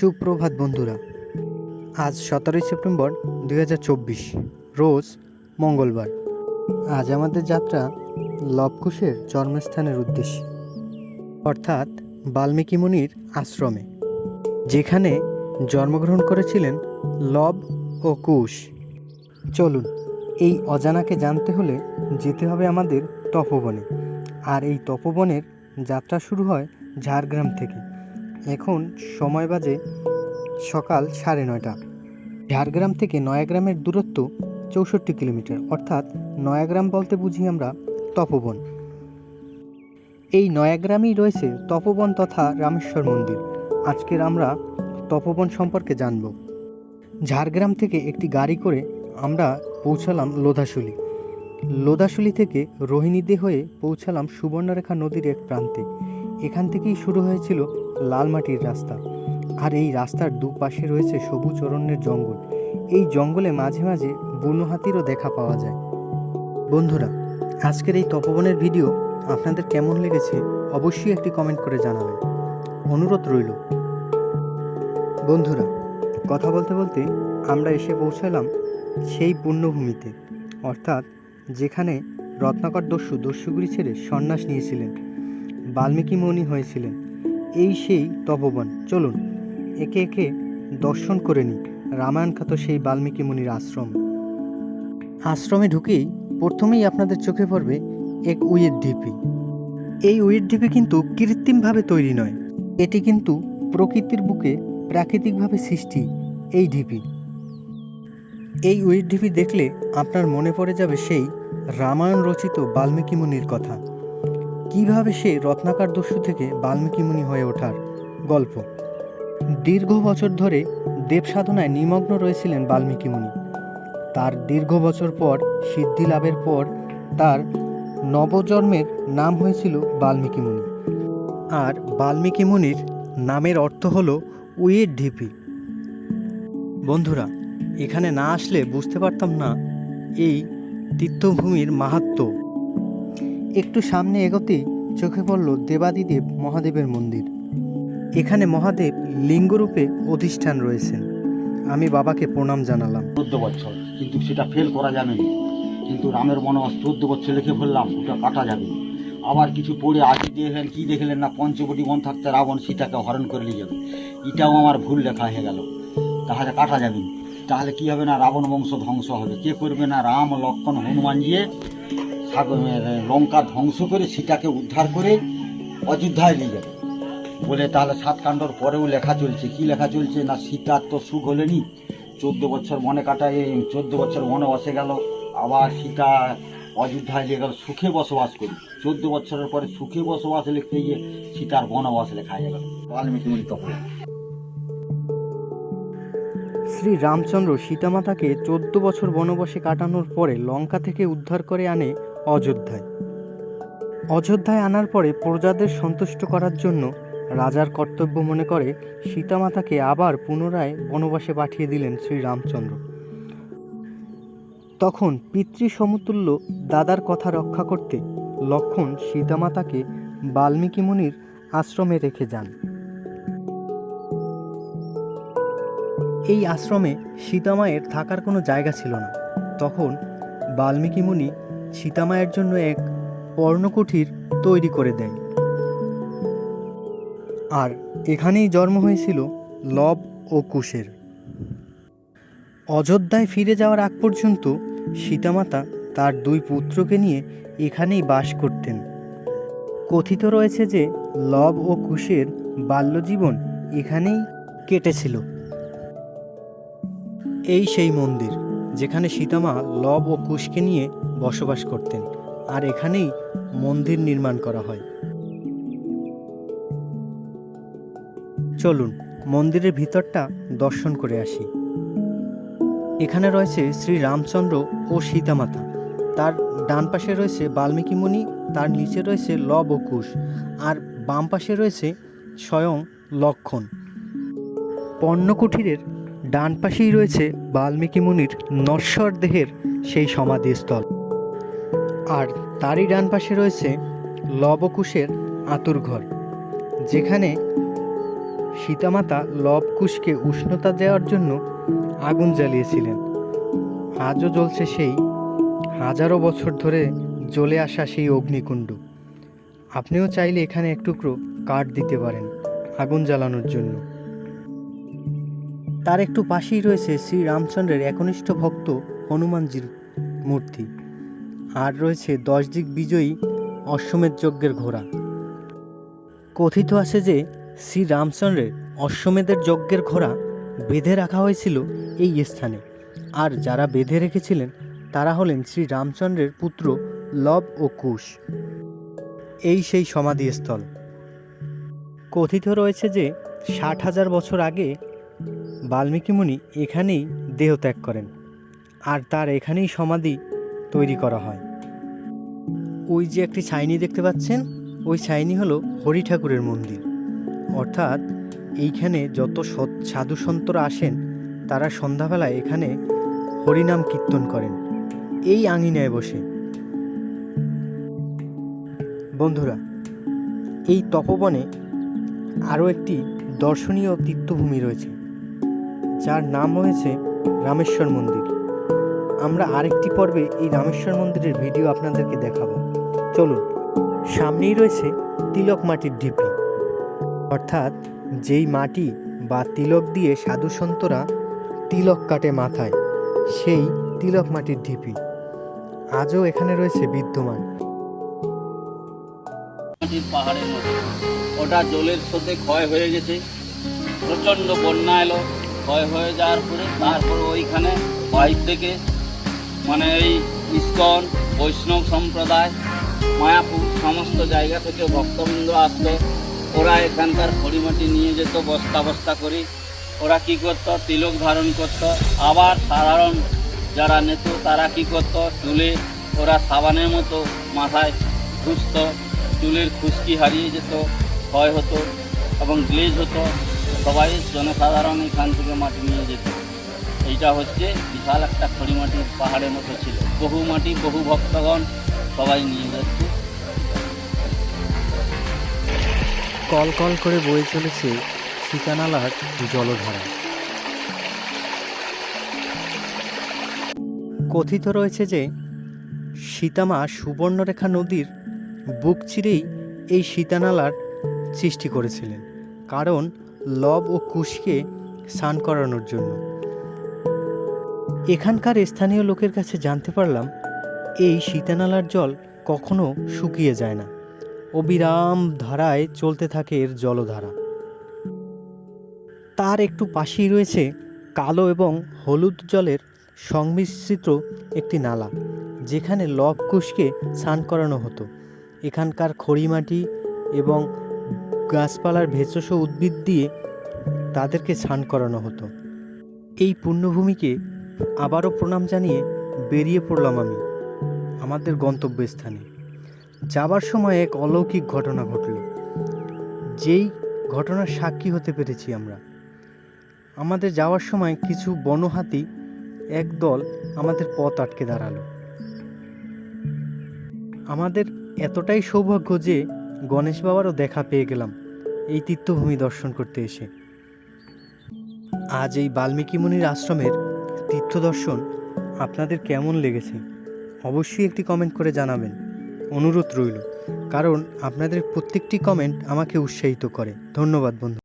সুপ্রভাত, বন্ধুরা। আজ সতেরোই সেপ্টেম্বর দু হাজার চব্বিশ, রোজ মঙ্গলবার। আজ আমাদের যাত্রা লবকুশের জন্মস্থানের উদ্দেশ্যে, অর্থাৎ বাল্মীকি মুনির আশ্রমে, যেখানে জন্মগ্রহণ করেছিলেন লব ও কুশ। চলুন, এই অজানাকে জানতে হলে যেতে হবে আমাদের তপবনে। আর এই তপবনের যাত্রা শুরু হয় ঝাড়গ্রাম থেকে। এখন সময় বাজে সকাল সাড়ে নয়টা। ঝাড়গ্রাম থেকে নয়াগ্রামের দূরত্ব চৌষট্টি কিলোমিটার, অর্থাৎ নয়াগ্রাম বলতে বুঝি আমরা তপবন। এই নয়াগ্রামেই রয়েছে তপবন তথা রামেশ্বর মন্দির। আজকের আমরা তপবন সম্পর্কে জানব। ঝাড়গ্রাম থেকে একটি গাড়ি করে আমরা পৌঁছালাম লোধাশুলি। লোধাশুলি থেকে রোহিণীদে হয়ে পৌঁছালাম সুবর্ণরেখা নদীর এক প্রান্তে। এখান থেকেই শুরু হয়েছিল লালমাটির রাস্তা। আর এই রাস্তার দুপাশে রয়েছে সবুজ অরণ্যের জঙ্গল। এই জঙ্গলে মাঝে মাঝে বুনো হাতিরও দেখা পাওয়া যায়। বন্ধুরা, আজকের এই তপবনের ভিডিও আপনাদের কেমন লেগেছে অবশ্যই একটি কমেন্ট করে জানাবেন। অনুরোধ রইল। বন্ধুরা, কথা বলতে বলতে আমরা এসে পৌঁছালাম সেই পুণ্যভূমিতে অর্থাৎ যেখানে রত্নাকর দস্যু দস্যুগুলি ছেড়ে সন্ন্যাস নিয়েছিলেন। বাল্মীকি মণি হয়েছিলেন। এই সেই তপবন, চলুন, একে একে দর্শন করে নিই রামায়ণ খ্যাত সেই বাল্মীকি মুনির আশ্রম। আশ্রমে ঢুকেই প্রথমেই আপনাদের চোখে পড়বে এক উইয়ের ঢিপি। এই উইয়ের ঢিপি কিন্তু কৃত্রিমভাবে তৈরি নয়, এটি কিন্তু প্রকৃতির বুকে প্রাকৃতিকভাবে সৃষ্টি এই ঢিপি। এই উইয়ের ঢিপি দেখলে আপনার মনে পড়ে যাবে সেই রামায়ণ রচিত বাল্মীকি মুনির কথা। কীভাবে সে রত্নাকার দস্যু থেকে বাল্মীকি মুনি হয়ে ওঠার গল্প। দীর্ঘ বছর ধরে দেব সাধনায় নিমগ্ন রয়েছিলেন বাল্মীকি মুনি তার দীর্ঘ বছর পর সিদ্ধি লাভের পর তার নবজন্মের নাম হয়েছিল বাল্মীকি মুনি আর বাল্মীকি মুনির নামের অর্থ হল উইয়ের ঢিপি। বন্ধুরা, এখানে না আসলে বুঝতে পারতাম না এই তীর্থভূমির মাহাত্ম্য একটু সামনে এগোতেই চোখে পড়ল দেবাদিদেব মহাদেবের মন্দির। এখানে মহাদেব লিঙ্গরূপে অধিষ্ঠান রয়েছেন। আমি বাবাকে প্রণাম জানালাম। চোদ্দ বছর, কিন্তু সেটা ফেল করা যাবে না। কিন্তু রামের বনবাস চোদ্দ বছর লিখে ফেললাম, ওটা কাটা যাবে। আবার কিছু পড়ে আজ দেখলেন, কি দেখলেন না, পঞ্চবটি বন থাকতে রাবণ সীতাকে হরণ করে নিয়ে যাবে। এটাও আমার ভুল লেখা হয়ে গেল। তাহলে কাটা যাবে তাহলে কি হবে না, রাবণ বংশ ধ্বংস হবে। কে করবে না, রাম, লক্ষণ, হনুমান গিয়ে লঙ্কা ধ্বংস করে সীতাকে উদ্ধার করে অযোধ্যায় নিয়ে যাবে। বলে তাহলে সাত কাণ্ডর পরেও লেখা চলছে। কি লেখা চলছে? না সীতার তো সুখ হলেনি। চোদ্দ বছর মনে কাটায়, চোদ্দ বছর মনে বসে গেল। আবার সীতা অযোধ্যায় নিয়ে গেল, সুখে বসবাস করি চোদ্দ বছরের পরে সুখে বসবাস লিখতে গিয়ে সীতার বনবাস লেখা হয়ে গেল। বাল্মীকি মুনি তখন। শ্রী রামচন্দ্র সীতামাতাকে চোদ্দ বছর বনবাসে কাটানোর পরে লঙ্কা থেকে উদ্ধার করে আনে অযোধ্যায়। অযোধ্যায় আনার পরে প্রজাদের সন্তুষ্ট করার জন্য রাজার কর্তব্য মনে করে সীতামাতাকে আবার পুনরায় বনবাসে পাঠিয়ে দিলেন শ্রী রামচন্দ্র তখন পিতৃ সমতুল্য দাদার কথা রক্ষা করতে লক্ষণ সীতামাতাকে বাল্মীকি মুনির আশ্রমে রেখে যান। এই আশ্রমে সীতামায়ের থাকার কোনো জায়গা ছিল না। তখন বাল্মীকি মুনি সীতামায়ের জন্য এক পর্ণকুঠির তৈরি করে দেয়। আর এখানেই জন্ম হয়েছিল লব ও কুশের। অযোধ্যায় ফিরে যাওয়ার আগ পর্যন্ত সীতামাতা তার দুই পুত্রকে নিয়ে এখানেই বাস করতেন। কথিত রয়েছে যে লব ও কুশের বাল্যজীবন এখানেই কেটেছিল। এই সেই মন্দির। যেখানে সীতামা লব ও কুশকে নিয়ে বসবাস করতেন, আর এখানেই মন্দির নির্মাণ করা হয়। চলুন, মন্দিরের ভিতরটা দর্শন করে আসি। এখানে রয়েছে শ্রী রামচন্দ্র ও সীতামাতা। তার ডান পাশে রয়েছে বাল্মীকি মুনি, তার নিচে রয়েছে লব ও কুশ, আর বাম পাশে রয়েছে স্বয়ং লক্ষণ। পর্ণকুঠিরের ডান পাশেই রয়েছে বাল্মীকি মুনির নশ্বর দেহের সেই সমাধিস্থল। আর তারই ডান পাশে রয়েছে লবকুশের আতুর ঘর যেখানে সীতামাতা লবকুশকে উষ্ণতা দেওয়ার জন্য আগুন জ্বালিয়েছিলেন। আজও জ্বলছে সেই হাজারো বছর ধরে জ্বলে আসা সেই অগ্নিকুণ্ড। আপনিও চাইলে এখানে এক টুকরো কাঠ দিতে পারেন আগুন জ্বালানোর জন্য। তার একটু পাশেই রয়েছে শ্রী রামচন্দ্রের একনিষ্ঠ ভক্ত হনুমানজির মূর্তি। আর রয়েছে দশ দিক বিজয়ী অশ্বমেধ যজ্ঞের ঘোড়া। কথিত আছে যে শ্রী রামচন্দ্রের অশ্বমেধের যজ্ঞের ঘোড়া বেঁধে রাখা হয়েছিল এই স্থানে। আর যারা বেঁধে রেখেছিলেন, তারা হলেন শ্রী রামচন্দ্রের পুত্র লব ও কুশ। এই সেই সমাধিস্থল। কথিত রয়েছে যে ষাট হাজার বছর আগে বাল্মীকি মুনি এখানেই দেহ ত্যাগ করেন আর তার এখানেই সমাধি তৈরি করা হয়। ওই যে একটি ছাইনি দেখতে পাচ্ছেন, ওই ছাইনি হলো হরি ঠাকুরের মন্দির। অর্থাৎ এইখানে যত সৎ সাধু সন্তরা আসেন, তারা সন্ধ্যাবেলায় এখানে হরিনাম কীর্তন করেন। এই আঙিনায় বসে। বন্ধুরা, এই তপবনে আরও একটি দর্শনীয় তীর্থভূমি রয়েছে। যার নাম রয়েছে রামেশ্বর মন্দির। আমরা আরেকটি পর্বে এই রামেশ্বর মন্দিরের ভিডিও আপনাদেরকে দেখাবো। চলুন, সামনেই রয়েছে তিলক মাটির ঢিপি। অর্থাৎ যেই মাটি বা তিলক দিয়ে সাধু সন্তরা তিলক কাটে মাথায়, সেই তিলক মাটির ঢিপি। আজও এখানে রয়েছে বিদ্যমান। পাহাড়ের ওটা জলের স্রোতে ক্ষয় হয়ে গেছে। প্রচণ্ড বন্যা এলো। ক্ষয় হয়ে যাওয়ার পরে তারপর ওইখানে বাইর থেকে মানে এই ইস্কন, বৈষ্ণব সম্প্রদায়, মায়াপুর সমস্ত জায়গা থেকে ভক্তবৃন্দ আসতো ওরা এখানকার খড়িমাটি নিয়ে যেত, বস্তা বস্তা করে। ওরা কি করত? তিলক ধারণ করত। আবার সাধারণ যারা নেত, তারা কি করত? চুলে ওরা সাবানের মতো মাথায় ঘুষত চুলের খুশকি হারিয়ে যেত, ক্ষয় হতো এবং গ্লেজ হতো। সবাই জনসাধারণ এখান থেকে মাটি নিয়ে যেত। এইটা হচ্ছে বিশাল একটা খড়ি মাটির পাহাড়ের মতো ছিল। বহু মাটি, বহু ভক্তগণ সবাই নিয়ে যাচ্ছে। কল কল করে বয়ে চলেছে সীতানালার জলধারা। কথিত রয়েছে যে সীতামা সুবর্ণরেখা নদীর বুক চিরেই এই সীতানালার সৃষ্টি করেছিলেন। কারণ লব ও কুশকে স্নান করানোর জন্য। এখানকার স্থানীয় লোকের কাছে জানতে পারলাম, এই সীতানালার জল কখনো শুকিয়ে যায় না। অবিরাম ধারায় চলতে থাকে এর জলধারা। তার একটু পাশেই রয়েছে কালো এবং হলুদ জলের সংমিশ্রিত একটি নালা, যেখানে লব কুশকে স্নান করানো হতো। এখানকার খড়িমাটি এবং গাছপালার ভেষজ উদ্ভিদ দিয়ে তাদেরকে স্নান করানো হতো। এই পুণ্যভূমিকে আবারও প্রণাম জানিয়ে বেরিয়ে পড়লাম আমি আমাদের গন্তব্যস্থানে। যাবার সময় এক অলৌকিক ঘটনা ঘটল। যেই ঘটনার সাক্ষী হতে পেরেছি আমরা। আমাদের যাওয়ার সময় কিছু বনহাতি একদল আমাদের পথ আটকে দাঁড়াল। আমাদের এতটাই সৌভাগ্য যে গণেশ বাবারও দেখা পেয়ে গেলাম। এই তীর্থভূমি দর্শন করতে এসে। আজ এই বাল্মীকি মুনির আশ্রমের তীর্থ দর্শন আপনাদের কেমন লেগেছে? অবশ্যই একটি কমেন্ট করে জানাবেন। অনুরোধ রইল, কারণ আপনাদের প্রত্যেকটি কমেন্ট আমাকে উৎসাহিত করে। ধন্যবাদ বন্ধু।